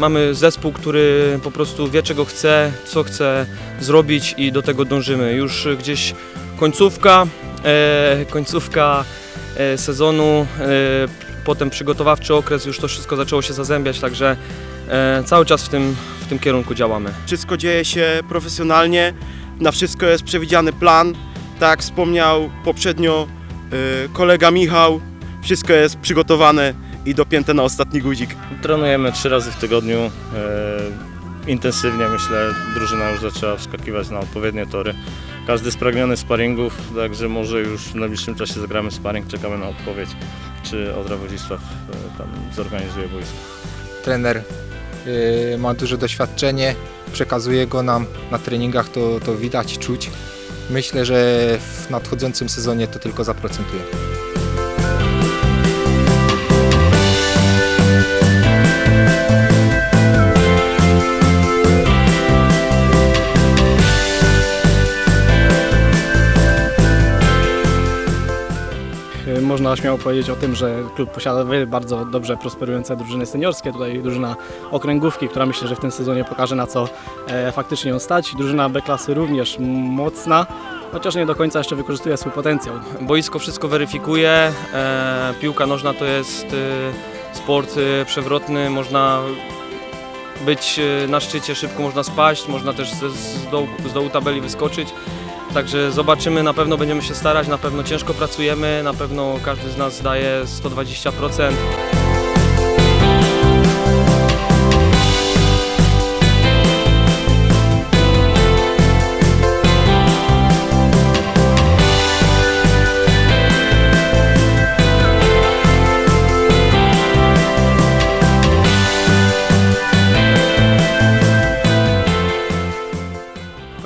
mamy zespół, który po prostu wie czego chce, co chce zrobić i do tego dążymy. Już gdzieś końcówka, e, końcówka e, sezonu, e, potem przygotowawczy okres, już to wszystko zaczęło się zazębiać, także e, cały czas w tym, w tym kierunku działamy. Wszystko dzieje się profesjonalnie, na wszystko jest przewidziany plan. Tak jak wspomniał poprzednio y, kolega Michał, wszystko jest przygotowane i dopięte na ostatni guzik. Trenujemy trzy razy w tygodniu. E, intensywnie myślę, drużyna już zaczęła wskakiwać na odpowiednie tory. Każdy spragniony sparingów, także może już w najbliższym czasie zagramy sparing, czekamy na odpowiedź, czy Odra Wodzisław e, tam zorganizuje boisko. trener y, ma duże doświadczenie, przekazuje go nam na treningach, to, to widać, czuć. Myślę, że w nadchodzącym sezonie to tylko zaprocentuje. Można śmiało powiedzieć o tym, że klub posiada bardzo dobrze prosperujące drużyny seniorskie. Tutaj drużyna okręgówki, która myślę, że w tym sezonie pokaże na co e, faktycznie ją stać. Drużyna B-klasy również mocna, chociaż nie do końca jeszcze wykorzystuje swój potencjał. Boisko wszystko weryfikuje, e, piłka nożna to jest e, sport e, przewrotny, można być e, na szczycie, szybko można spaść, można też z, z, dołu, z dołu tabeli wyskoczyć. Także zobaczymy, na pewno będziemy się starać, na pewno ciężko pracujemy, na pewno każdy z nas daje 120%.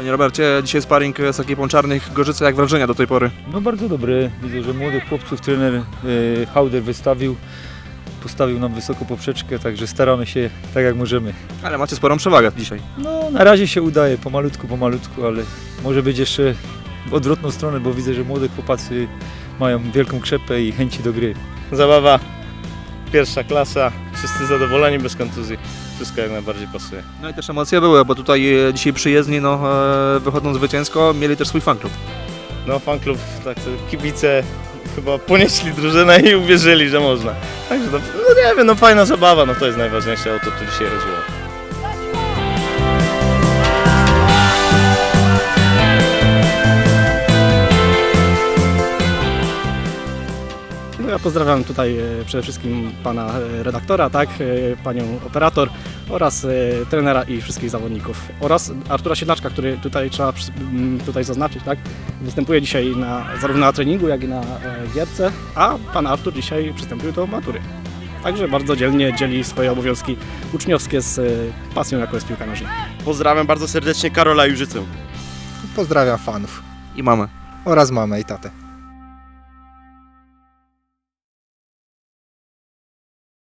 Panie Robercie, dzisiaj sparring z ekipą Czarnych Gorzyce, jak wrażenia do tej pory? No bardzo dobry. Widzę, że młodych chłopców trener y, Hauder wystawił. Postawił nam wysoko poprzeczkę, także staramy się tak jak możemy. Ale macie sporą przewagę dzisiaj. No na razie się udaje, pomalutku, pomalutku, ale może być jeszcze w odwrotną stronę, bo widzę, że młode chłopacy mają wielką krzepę i chęci do gry. Zabawa, pierwsza klasa, wszyscy zadowoleni, bez kontuzji. Wszystko jak najbardziej pasuje. No i też emocje były, bo tutaj e, dzisiaj przyjezdni, no, e, wychodząc zwycięsko, mieli też swój fanklub. No fanklub, tak kibice chyba ponieśli drużynę i uwierzyli, że można. Także no, no nie wiem, no fajna zabawa, no to jest najważniejsze, o to tu dzisiaj chodziło. Pozdrawiam tutaj e, przede wszystkim pana e, redaktora, tak, e, panią operator oraz trenera i wszystkich zawodników oraz Artura Siedlaczka, który tutaj trzeba tutaj zaznaczyć, tak, występuje dzisiaj na, zarówno na treningu, jak i na gierce, a pan Artur dzisiaj przystępuje do matury. Także bardzo dzielnie dzieli swoje obowiązki uczniowskie z pasją, jaką jest piłka nożna. Pozdrawiam bardzo serdecznie Karola Jurzycę. Pozdrawiam fanów I mamy. oraz mamę i tatę.